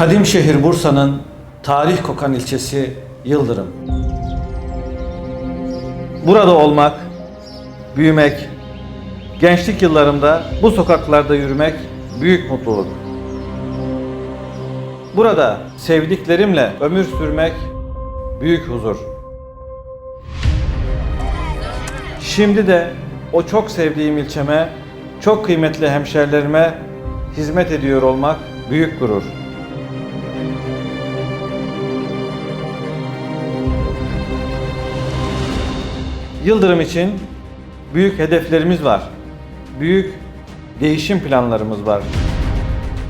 Kadim şehir Bursa'nın tarih kokan ilçesi Yıldırım. Burada olmak, büyümek, gençlik yıllarımda bu sokaklarda yürümek büyük mutluluk. Burada sevdiklerimle ömür sürmek büyük huzur. Şimdi de o çok sevdiğim ilçeme, çok kıymetli hemşerilerime hizmet ediyor olmak büyük gurur. Yıldırım için büyük hedeflerimiz var. Büyük değişim planlarımız var.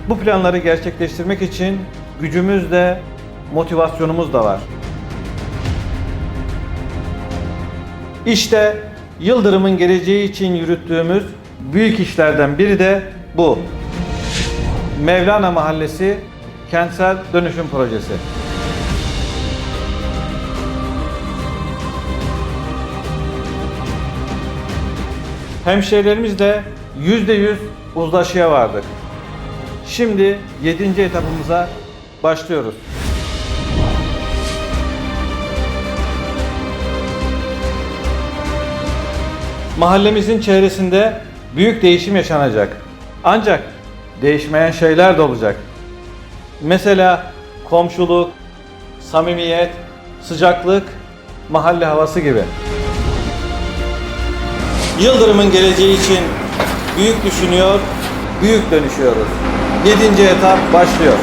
Bu planları gerçekleştirmek için gücümüz de motivasyonumuz da var. İşte Yıldırım'ın geleceği için yürüttüğümüz büyük işlerden biri de bu. Mevlana Mahallesi Kentsel Dönüşüm Projesi. Hemşehrilerimizle yüzde yüz uzlaşıya vardık. Şimdi 7. etapımıza başlıyoruz. Mahallemizin çevresinde büyük değişim yaşanacak. Ancak değişmeyen şeyler de olacak. Mesela komşuluk, samimiyet, sıcaklık, mahalle havası gibi. Yıldırım'ın geleceği için büyük düşünüyor, büyük dönüşüyoruz. 7. etap başlıyor.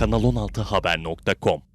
Kanal 16 Haber.com